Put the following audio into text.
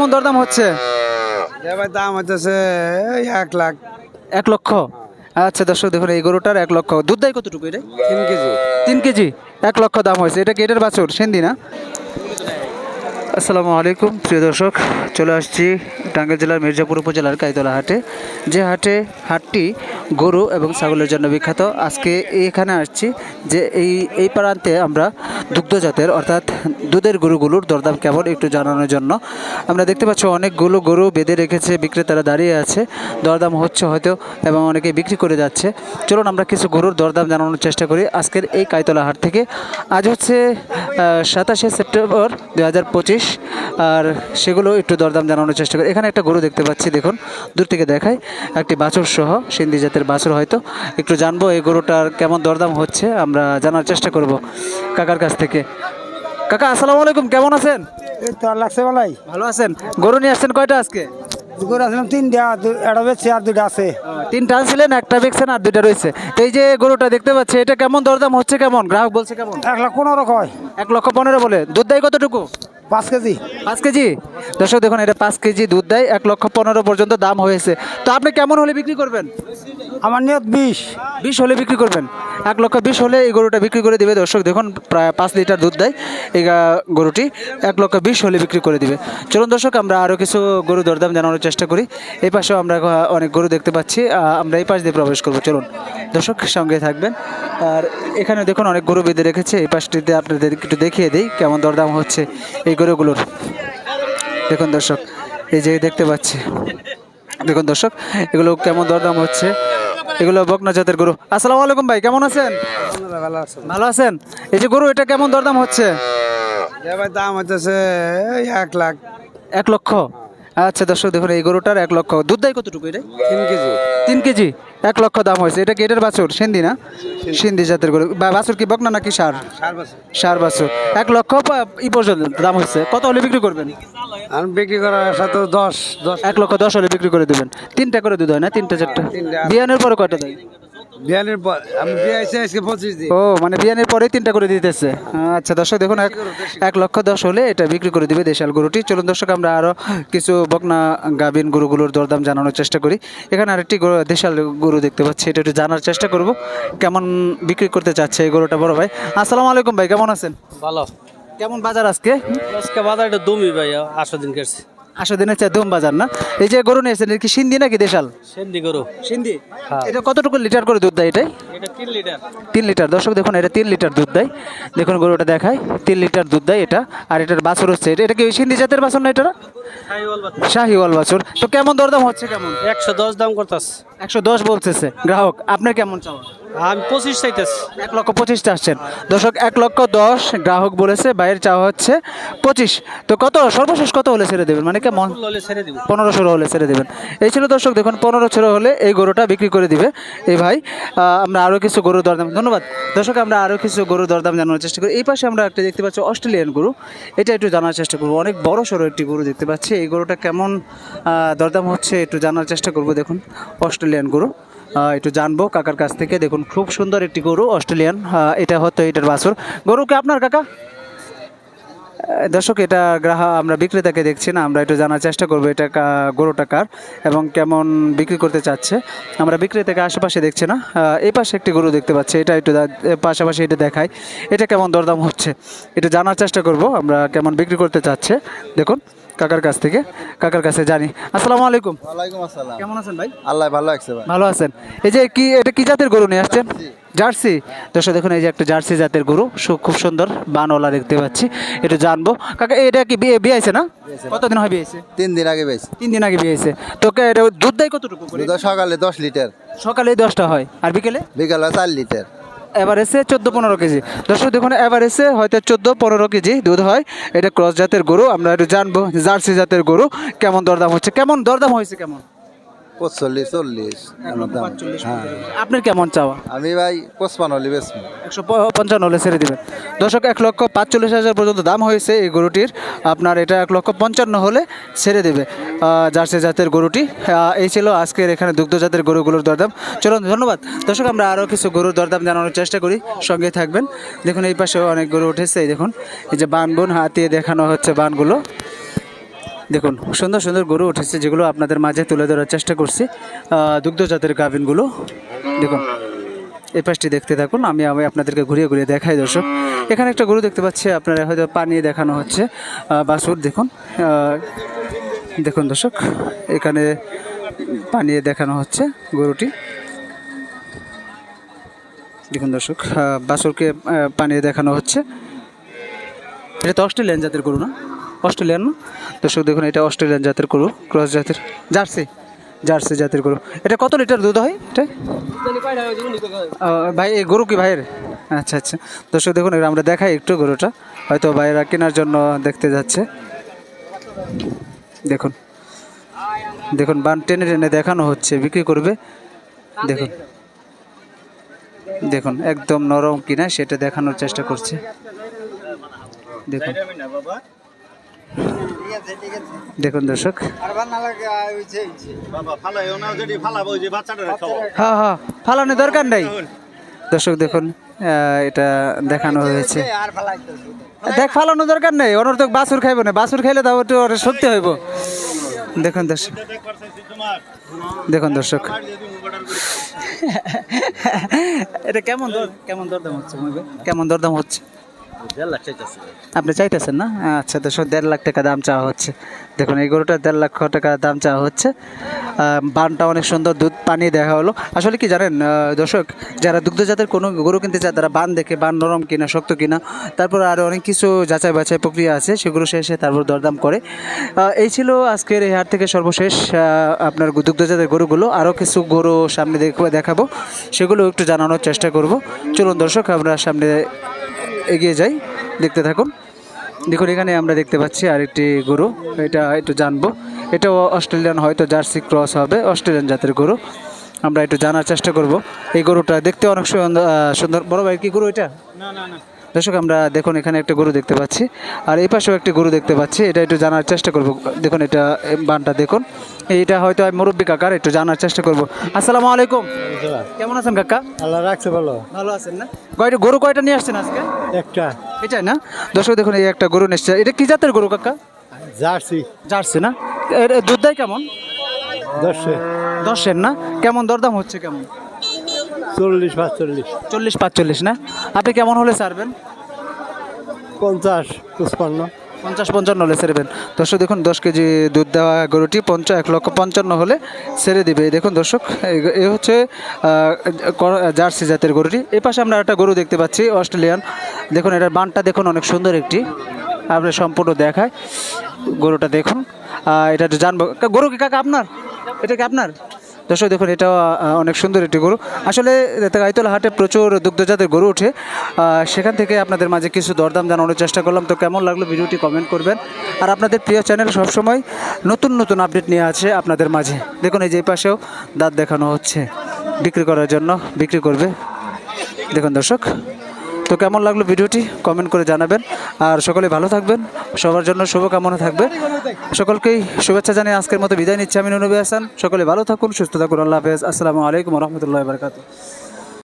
কেমন দরদাম হচ্ছে? এবার দাম হচ্ছে এক লাখ। এক লক্ষ? আচ্ছা দর্শক দেখুন এই গরুটার এক লক্ষ। দুধ দেয় কতটুকু এটা তিন কেজি। তিন কেজি। এক লক্ষ দাম হয়েছে। এটা কি এটার বাছুর? সেন্দি না? আসসালামু আলাইকুম, প্রিয় দর্শক। চলে আসছি টাঙ্গাইল জেলার মির্জাপুর উপজেলার কাইতলা হাটে। যে হাটে, হাটটি গরু এবং ছাগলের জন্য বিখ্যাত। আজকে এখানে আসছি যে এই এই প্রান্তে আমরা দুগ্ধজাতের অর্থাৎ দুধের গরুগুলোর দরদাম কেমন একটু জানানোর জন্য। আমরা দেখতে পাচ্ছি অনেকগুলো গরু বেঁধে রেখেছে, বিক্রেতারা দাঁড়িয়ে আছে। দরদাম হচ্ছে হয়তো, এবং অনেকে বিক্রি করে যাচ্ছে। চলুন আমরা কিছু গরুর দরদাম জানানোর চেষ্টা করি আজকের এই কাইতলা হাট থেকে। আজ হচ্ছে সাতাশে সেপ্টেম্বর দু হাজার পঁচিশ। পঁচিশ আর সেগুলো একটু দরদাম জানানোর চেষ্টা করি। এখানে একটা গরু দেখতে পাচ্ছি দেখুন দূর থেকে দেখায় একটি বাছুর সহ সিন্ধি জাতের বাছুর হয়তো। একটু জানব এই গরুটার কেমন দরদাম হচ্ছে আমরা জানার চেষ্টা করব কাকার কাছ থেকে। কাকা আসসালামু আলাইকুম কেমন আছেন? এই তো লাগছে বলাই ভালো আছেন? গরু নিয়ে আসছেন কয়টা আজকে? করে আসলাম তিনটা একটা বেচছে আর দুটা আছে। তিনটা আনছিলেন একটা বেচছেন আর দুইটা রয়েছে। এই যে গরুটা দেখতে পাচ্ছি এটা কেমন দরদাম হচ্ছে কেমন? গ্রাহক বলছে কেমন? এক লাখ পনেরো কয়। এক লক্ষ পনেরো বলে। দুধ দেয় কতটুকু? পাঁচ কেজি? পাঁচ কেজি? দর্শক দেখুন এটা পাঁচ কেজি দুধ দেয় এক লক্ষ পনেরো পর্যন্ত দাম হয়েছে। তো আপনি কেমন হলে বিক্রি করবেন? আমার নিয়ত বিশ। বিশ হলে বিক্রি করবেন? এক লক্ষ বিশ হলে এই গরুটা বিক্রি করে দিবে। দর্শক দেখুন প্রায় পাঁচ লিটার দুধ দেয় এই গরুটি। এক লক্ষ বিশ হলে বিক্রি করে দিবে। চলুন দর্শক আমরা আরও কিছু গরু দরদাম জানানোর চেষ্টা করি। এই পাশেও আমরা অনেক গরু দেখতে পাচ্ছি। আমরা এই পাশ দিয়ে প্রবেশ করব। চলুন দর্শক সঙ্গে থাকবেন। আর এখানে দেখুন অনেক গরু বেঁধে রেখেছে এই পাশটিতে আপনাদের একটু দেখিয়ে দিই কেমন দরদাম হচ্ছে এই গরুগুলোর। দেখুন দর্শক এই যে দেখতে পাচ্ছি। দেখুন দর্শক এগুলো কেমন দরদাম হচ্ছে? এগুলো বকনা জাতের গরু। আসসালামু আলাইকুম ভাই কেমন আছেন? ভালো ভালো আছেন। এই যে গরু এটা কেমন দরদাম হচ্ছে? দাম হচ্ছে এক লাখ। এক লক্ষ? আচ্ছা দর্শক দেখুন এই গরুটার এক লক্ষ দুধ দেয় কতটুকু এটা তিন কেজি। তিন কেজি এক লক্ষ দাম হয়েছে। এটা কি এটার বাছুর? সিন্ধি না? সিন্ধি। জাতের গরু। বা বাছুর কি বকনা নাকি সার? সার বাছুর। এক লক্ষ ই পর্যন্ত দাম হয়েছে। কত হলে বিক্রি করবেন? আমি বিক্রি করার সাথে দশ দশ। এক লক্ষ দশ হলে বিক্রি করে দেবেন। তিনটা করে দুধ হয় না? তিনটা চারটা? বিয়ানের পরে কয়টা দেয়? বিয়ানের পর আমি বিয়ে আজকে পঁচিশ দিন। ও মানে বিয়ানের পরে তিনটা করে দিতেছে। আচ্ছা দর্শক দেখুন এক এক লক্ষ দশ হলে এটা বিক্রি করে দিবে দেশাল গরুটি। চলুন দর্শক আমরা আরও কিছু বকনা গাবিন গরুগুলোর দরদাম জানানোর চেষ্টা করি। এখানে আরেকটি দেশাল গরু দেখতে পাচ্ছি এটা একটু জানার চেষ্টা করব। কেমন বিক্রি করতে চাচ্ছে এই গরুটা বড় ভাই? আসসালামু আলাইকুম ভাই কেমন আছেন? ভালো। কেমন বাজার আজকে? আজকে বাজার একটু দমি ভাই আসো দিন কেটছে আসো দিনের চাই দম বাজার না? এই যে গরু নিয়েছেন এটা কি সিন্ধি নাকি দেশাল? সেন্দি করো সিন্ধি? এটা কতটুকু লিটার করে দুধ দেয় এটাই? এটা তিন লিটার। তিন লিটার। দর্শক দেখুন এটা তিন লিটার দুধ দেয়। দেখুন গরুটা দেখায়। তিন লিটার দুধ দেয় এটা। আর এটার বাছুর হচ্ছে। এটা এটা কি ওই সিন্ধি জাতের বাছুর না এটা শাহিওয়াল বাছুর। তো কেমন দরদাম হচ্ছে কেমন? একশো দশ দাম করতাস। একশো দশ বলতেছে। গ্রাহক আপনার কেমন চাওয়া? আমি পঁচিশ চাইতেছি। এক লক্ষ পঁচিশটা আসছেন। দর্শক এক লক্ষ দশ গ্রাহক বলেছে বাইরের চাওয়া হচ্ছে পঁচিশ। তো কত? সর্বশেষ কত হলে ছেড়ে দেবেন? মানে কেমন? ছেড়ে দিব। পনেরো ষোলো হলে ছেড়ে দেবেন। এই ছিল দর্শক দেখুন পনেরো ষোলো হলে এই গরুটা বিক্রি করে দিবে। এই ভাই আমরা আরও কিছু গরুর দরদাম ধন্যবাদ। দর্শক আমরা আরও কিছু গরুর দরদাম জানানোর চেষ্টা করি। এই পাশে আমরা একটা দেখতে পাচ্ছি অস্ট্রেলিয়ান গরু। এটা একটু জানার চেষ্টা করব। অনেক বড় সড়ো একটি গরু দেখতে পাচ্ছি। এই গরুটা কেমন দরদাম হচ্ছে একটু জানার চেষ্টা করব দেখুন অস্ট্রেলিয়ান গরু। একটু জানব কাকার কাছ থেকে। দেখুন, খুব সুন্দর একটি গরু, অস্ট্রেলিয়ান। এটা হতো এটার বাছুর। গরুকে আপনার, কাকা? দর্শক, এটা গ্রাহক আমরা বিক্রেতাকে দেখছি না, আমরা একটু জানার চেষ্টা করব এটা গরুটা কার এবং কেমন বিক্রি করতে চাচ্ছে। আমরা বিক্রেতাকে আশেপাশে দেখছি না এই পাশে একটি গরু দেখতে পাচ্ছি, এটা একটু পাশাপাশি এটা দেখায় এটা কেমন দরদাম হচ্ছে, এটা জানার চেষ্টা করব, আমরা কেমন বিক্রি করতে চাচ্ছে। দেখুন কাকার কাছ থেকে? কাকার কাছে জানি। আসসালামু আলাইকুম। ওয়ালাইকুম আসসালাম। কেমন আছেন ভাই? আল্লাহ ভালো আছে ভাই। ভালো আছেন। এই যে কি এটা কি জাতের গরু নিয়ে আসছেন? জার্সি। দর্শক দেখুন এই যে একটা জার্সি জাতের গরু। খুব সুন্দর বানওয়ালা দেখতে পাচ্ছি। একটু জানব। কাকা এটা কি বিয়ে বিয়েছে না? কতদিন হয় বিয়েছে তিন দিন আগে পেয়েছি তিন দিন আগে বিয়েছে তো কে- এটা দুধ দেয় কতটুকু সকালে দশ লিটার। সকালে দশটা হয়। আর বিকেলে? বিকেলে চার লিটার। এভারেজে চোদ্দ পনেরো কেজি। দর্শক দেখুন এভারেজে হয়তো চোদ্দ পনেরো কেজি দুধ হয়। এটা ক্রস জাতের গরু আমরা একটু জানব জার্সি জাতের গরু কেমন দরদাম হচ্ছে? কেমন দরদাম হয়েছে কেমন? পঁচল্লিশ চল্লিশ হ্যাঁ। আপনার কেমন চাওয়া? আমি ভাই পঁচপান্ন হলি বেশ একশো পঞ্চান্ন হলে ছেড়ে দেবেন। দর্শক, এক লক্ষ পাঁচচল্লিশ হাজার পর্যন্ত দাম হয়েছে এই গরুটির। আপনার এটা এক লক্ষ পঞ্চান্ন হলে ছেড়ে দেবে জার্সি জাতের গরুটি। এই ছিল আজকের এখানে দুগ্ধ জাতের গরুগুলোর দরদাম। চলুন, ধন্যবাদ। দর্শক, আমরা আরও কিছু গরুর দরদাম জানানোর চেষ্টা করি। সঙ্গে থাকবেন। দেখুন, এই পাশেও অনেক গরু উঠেছে, এই দেখুন। এই যে বানগুন হাতিয়ে দেখানো হচ্ছে বানগুলো। দেখুন, সুন্দর সুন্দর গরু উঠেছে, যেগুলো আপনাদের মাঝে তুলে ধরার চেষ্টা করছি দুগ্ধ জাতের গাভিনগুলো। দেখুন এই পাশটি দেখতে থাকুন আমি আমি আপনাদেরকে ঘুরিয়ে ঘুরিয়ে দেখাই দর্শক। এখানে একটা গরু দেখতে পাচ্ছি আপনারা হয়তো পানি দেখানো হচ্ছে বাসুর দেখুন দেখুন দর্শক এখানে পানি দেখানো হচ্ছে গরুটি। দেখুন দর্শক বাসুরকে বাছুরকে আহ, পানি দেখানো হচ্ছে। এটা তো অস্ট্রেলিয়ান জাতের গরু না? অস্ট্রেলিয়ান না? দর্শক দেখুন এটা অস্ট্রেলিয়ান জাতের গরু ক্রস জাতের। জার্সি? জার্সি জাতের গরু। এটা কত লিটার দুধ হয় এটা? ভাই, এই গরু কি ভাইয়ের? আচ্ছা আচ্ছা। দর্শক, দেখুন আমরা দেখাই একটু গরুটা। হয়তো ভাইয়েরা কেনার জন্য দেখতে যাচ্ছে। দেখুন। দেখুন, বান টেনে টেনে দেখানো হচ্ছে, বিক্রি করবে। দেখুন। দেখুন, একদম নরম কিনা, সেটা দেখানোর চেষ্টা করছে। দেখুন। দেখুন দর্শক। হ্যাঁ হ্যাঁ ফালানোর দরকার নাই। দর্শক দেখুন এটা দেখানো হয়েছে। দেখ ফালানোর দরকার নেই ওনার তো বাছুর খাইব না বাছুর খাইলে তাও একটু শক্তি হইব। দেখুন দর্শক। দেখুন দর্শক। এটা কেমন দর কেমন দরদাম হচ্ছে কেমন দরদাম হচ্ছে? আপনি চাইতেছেন না? আচ্ছা দর্শক দেড় লাখ টাকা দাম চাওয়া হচ্ছে। দেখুন, এই গরুটা দেড় লাখ টাকা দাম চাওয়া হচ্ছে। বানটা অনেক সুন্দর, দুধ, পানি দেখা হলো। আসলে কি জানেন দর্শক, যারা দুগ্ধজাতের কোনো গরু কিনতে চায়, তারা বান দেখে, বান নরম কিনা, শক্ত কিনা, তারপর আরও অনেক কিছু যাচাই বাছাই প্রক্রিয়া আছে, সেগুলো শেষে তারপর দরদাম করে। এই ছিল আজকের এই হাট থেকে সর্বশেষ আপনার দুগ্ধজাতের গরুগুলো। আরও কিছু গরু সামনে দেখব- দেখাবো, সেগুলো একটু জানানোর চেষ্টা করব। চলুন দর্শক, আমরা সামনে এগিয়ে যাই। দেখতে থাকুন। দেখুন, এখানে আমরা দেখতে পাচ্ছি আরেকটি গরু। এটা একটু জানব। এটাও অস্ট্রেলিয়ান হয়তো জার্সি ক্রস হবে, অস্ট্রেলিয়ান জাতের গরু। আমরা একটু জানার চেষ্টা করব। এই গরুটা দেখতে অনেক সুন্দর। বড় ভাই কি গরু এটা? দর্শক আমরা দেখুন এখানে একটা গরু দেখতে পাচ্ছি। আর এই পাশেও একটি গরু দেখতে পাচ্ছি। এটা একটু জানার চেষ্টা করব। দেখুন এটা বানটা দেখুন। এটা হয়তো মুরব্বী কাকার একটু জানার চেষ্টা করব। আসসালামু আলাইকুম। কেমন আছেন কাকা? আল্লাহ রাখছে ভালো। ভালো আছেন না? কয়টা গরু কয়টা নিয়ে আসছেন আজকে? একটা। এটাই না? দর্শক দেখুন এই একটা গরু নিচ্ছে এটা কি জাতের গরু কাকা? জার্সি। জার্সি না? এর এর দুধ দেয় কেমন? দশে। দশের না? কেমন দরদাম হচ্ছে কেমন? চল্লিশ পাঁচচল্লিশ। চল্লিশ পাঁচচল্লিশ না? আপনি কেমন হলে ছাড়বেন? পঞ্চাশ পঁচপান্ন। পঞ্চাশ পঞ্চান্ন হলে ছেড়েবেন দর্শক দেখুন দশ কেজি দুধ দেওয়া গরুটি পঞ্চাশ এক লক্ষ পঞ্চান্ন হলে ছেড়ে দিবে। দেখুন দর্শক এই হচ্ছে জার্সি জাতের গরুটি। এই পাশে আমরা একটা গরু দেখতে পাচ্ছি অস্ট্রেলিয়ান। দেখুন এটার বানটা দেখুন অনেক সুন্দর একটি। আপনি সম্পূর্ণ দেখায় গরুটা দেখুন। এটা জানব গরু কি কাকা আপনার? এটা কি আপনার? দর্শক, দেখুন, এটা অনেক সুন্দর একটি গরু। আসলে গাইতলা হাটে প্রচুর দুগ্ধজাতের গরু ওঠে। সেখান থেকে আপনাদের মাঝে কিছু দরদাম জানানোর চেষ্টা করলাম। তো কেমন লাগল ভিডিওটি কমেন্ট করবেন। আর আপনাদের প্রিয় চ্যানেল সবসময় নতুন নতুন আপডেট নিয়ে আছে আপনাদের মাঝে। দেখুন, এই যে পাশেও দাঁত দেখানো হচ্ছে। বিক্রি করার জন্য বিক্রি করবে। দেখুন, দর্শক। তো কেমন লাগল ভিডিওটি? কমেন্ট করে জানাবেন। আর সকলে ভালো থাকবেন। সবার জন্য শুভকামনা থাকবে। সকলকেই শুভেচ্ছা জানিয়ে আজকের মতো বিদায় নিচ্ছি আমি নবী হাসান। সকলে ভালো থাকুন, সুস্থ থাকুন। আল্লাহ হাফেজ। আসসালামু আলাইকুম রহমতুল্লাহ বারকাত